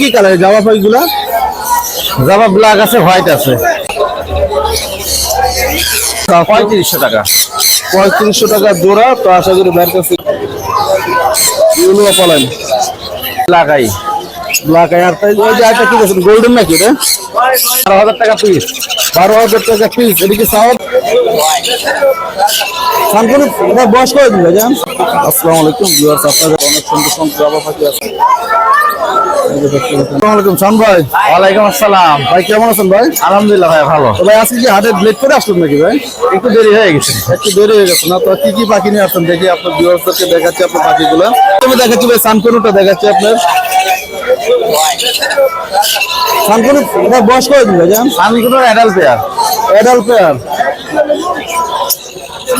কি কালার? জামা পাখিগুলা জামা ব্ল্যাক আছে হোয়াইট আছে। পঁয়ত্রিশশো টাকা। পঁয়ত্রিশশো টাকা জোড়া তো আশা করি বাইরের কাছে পালান লাগাই ব্ল্যাক আর তাই ওই যে একটা কি বলছেন? গোল্ডেন নাকি রে বারো হাজার টাকা পিস বারো হাজার টাকা পিস এদিকে সাউথ? সানকুনি এটা বয়স করে দিন জান আসসালামু আলাইকুম ভিউয়ার্স আপনাদের অনেক সুন্দর সুন্দর পাখি আছে। ভাই। ওয়ালাইকুম আসসালাম। ভাই কেমন আছেন ভাই? আলহামদুলিল্লাহ ভাই ভালো। তো ভাই আজকে কি হাটে ব্লেড করে আসলেন নাকি ভাই? একটু দেরি হয়ে গেছে। একটু দেরি হয়ে গেছে। না তো কি কি পাখি নিয়ে আসছেন? দেখি আপনার ভিউয়ার্সদেরকে দেখাচ্ছি আপনার পাখিগুলো। আমি দেখাচ্ছি ভাই সানকুনুটা দেখাচ্ছি আপনার। সানকুনু এটা বয়স করে দিন ভাই জান অ্যাডাল্ট পেয়ার অ্যাডাল্ট পেয়ার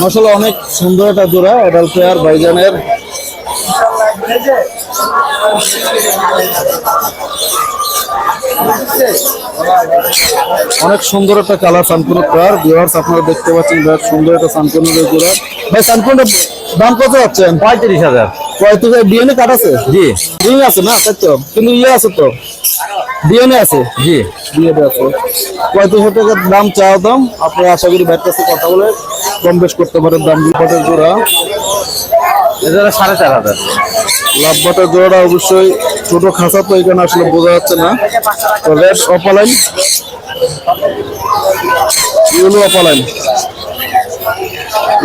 মাসাল্লাহ অনেক সুন্দর একটা জোড়া অ্যাডাল্ট পেয়ার ভাইজানের। অনেক সুন্দর একটা কালার সানকুনুর কার। ভিউয়ার্স আপনারা দেখতে পাচ্ছেন বেশ সুন্দর একটা সানকুনুর জোড়া। ভাই সানকুনুর দাম কত যাচ্ছেন? পঁয়ত্রিশ হাজার। কয়তুকে ডিএনএ কাট আছে? জি। রিং আছে না? তাই তো। কিন্তু ইয়ে আছে তো। ডিএনএ আছে? জি। ডিএনএ আছে। পঁয়ত্রিশ টাকার দাম চাওয়া দাম। আপনারা আশা করি ব্যাট কাছে কথা বলে কম বেশ করতে পারেন দাম। বিপটের জোড়া এছাড়া সাড়ে চার হাজার। লাভ বাটার জোড়াটা অবশ্যই ছোট খাঁচা তো এখানে আসলে বোঝা যাচ্ছে না। তো red opaline. Yellow opaline.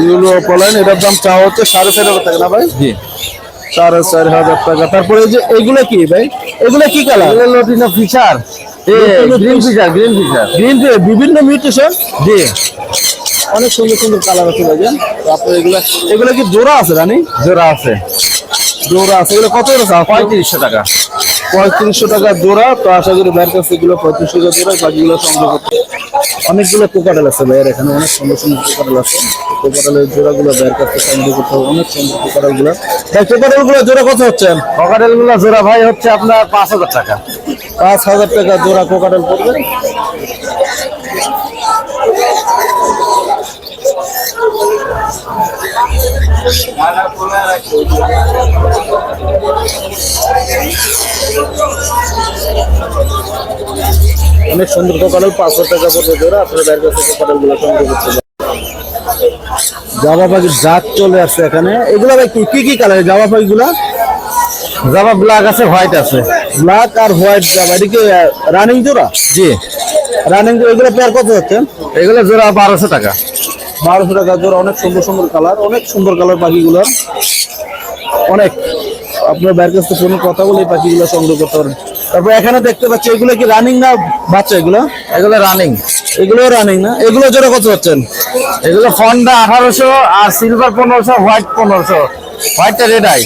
Yellow opaline এটার দাম চাওয়া হচ্ছে সাড়ে চার হাজার টাকা না ভাই? জি। সাড়ে চার হাজার টাকা। তারপরে এই যে এগুলো কি ভাই? এগুলো কি colour lutino Fischer green Fischer green Fischer green বিভিন্ন মিউটেশন জি। অনেক সুন্দর সুন্দর কালার আছে ভাইজান তারপরে এগুলো এগুলো কি জোড়া আছে রানি? জোড়া আছে। জোড়া আছে। এগুলো কত করে পঁয়ত্রিশশো টাকা। পঁয়ত্রিশশো টাকা জোড়া। তো আশা করি বাইরের কাছে এগুলো পঁয়ত্রিশশো টাকা জোড়া। বাকিগুলো সংগ্রহ করতে অনেকগুলো কোকাটেল আছে ভাইয়ের এখানে। অনেক সুন্দর সুন্দর কোকাটেল আছে। কোকাটেলের জোড়াগুলো বাইরের কাছে সংগ্রহ করতে হবে। অনেক সুন্দর কোকাটেলগুলো ভাই কোকাটেলগুলো জোড়া কত হচ্ছে? ককাটেলগুলো জোড়া ভাই হচ্ছে আপনার পাঁচ হাজার টাকা। পাঁচ হাজার টাকা জোড়া কোকাটেল পড়বে। অনেক সুন্দর কোকাটেল পাঁচশো টাকা পড়বে জোড়া আপনার বাইরের কাছে কোকাটেলগুলো সংগ্রহ করতে জামা পাখির জাত চলে আসছে এখানে। এগুলা ভাই কি কি কালার? জামা পাখিগুলা? জামা ব্ল্যাক আছে হোয়াইট আছে। ব্ল্যাক আর হোয়াইট জামা এটা কি রানিং জোড়া? জি। রানিং এগুলো পেয়ার কত হচ্ছে? এগুলো জোড়া বারোশো টাকা। বারোশো টাকা জোড়া অনেক সুন্দর সুন্দর কালার অনেক সুন্দর কালার পাখিগুলো। অনেক। আপনার বাইরের কাছ থেকে কথা বলে এই পাখিগুলো সংগ্রহ করতে পারেন। তারপর এখানে দেখতে পাচ্ছি এগুলো কি রানিং না বাচ্চা এগুলো? এগুলো রানিং এগুলো রানিং না? এগুলো জোড়া কত হচ্ছেন এগুলো ফন্ডা আঠারোশো আর সিলভার পনেরোশো হোয়াইট পনেরোশো। হোয়াইটটা রেড আই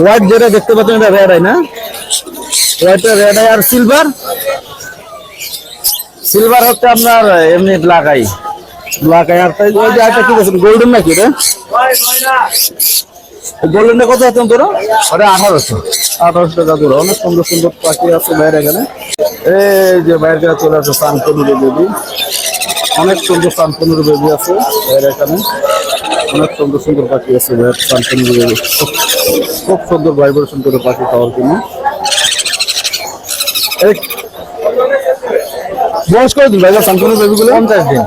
হোয়াইট যেটা দেখতে পাচ্ছেন এটা রেড আই না? হোয়াইটটা রেড আই আর সিলভার সিলভার হচ্ছে আপনার এমনি ব্ল্যাক আই ব্ল্যাক আই আর তাই ওই যে একটা কি বলছেন গোল্ডেন নাকি রে গোল্ডেনটা কত হচ্ছেন তোরা ওটা আঠারোশো। আঠারোশো টাকা জোড়া অনেক সুন্দর সুন্দর পাখি আছে বাইরে এখানে। এই যে বাইরে চলে আসে সানকনুরের বেবি অনেক সুন্দর সানকনুর বেবি আছে বাইরে এখানে। অনেক সুন্দর সুন্দর পাখি আছে বাইরে সানকনুর বেবি খুব সুন্দর ভাইব্রেশন করে পাখি খাওয়ার জন্য। এই বয়স করে দিন ভাই? সানকনুর বেবিগুলো? পঞ্চাশ দিন।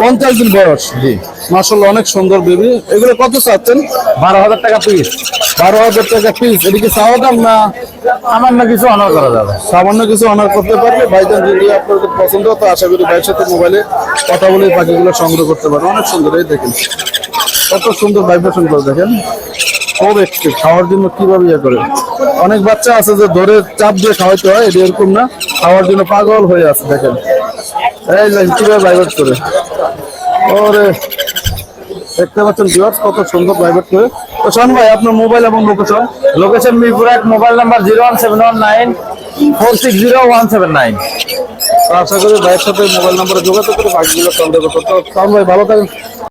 পঞ্চাশ দিন বয়স। জি। মাসাল্লাহ অনেক সুন্দর বেবি। এগুলো কত চাচ্ছেন? বারো হাজার টাকা পিস বারো হাজার টাকা পিস এদিকে চাওয়া দাম না? আমার না কিছু অনার করা যাবে। সামান্য কিছু অনার করতে পারবে। ভাইজান যদি আপনাদের পছন্দ তো আশা করি ভাইয়ের সাথে মোবাইলে কথা বলে পাখিগুলো সংগ্রহ করতে পারবে। অনেক সুন্দর এই দেখেন। কত সুন্দর ভাইব্রেশন করে দেখেন। খুব একটু খাওয়ার জন্য কীভাবে ইয়ে করে। অনেক বাচ্চা আছে যে ধরে চাপ দিয়ে খাওয়াইতে হয় এটা এরকম না। খাওয়ার জন্য পাগল হয়ে আছে দেখেন। এই কীভাবে ভাইব্রেট করে? ওরে, দেখতে পাচ্ছেন ভিউয়ার্স কত সুন্দর প্রাইভেট করে। তো শোন ভাই, আপনার মোবাইল এবং location location Mirpur mobile number zero one seven one nine four six zero one seven nine আশা করি ভাইয়ের মোবাইল নম্বরে যোগাযোগ করে বাকিগুলো সংগ্রহ করতে ভাই, ভালো থাকেন।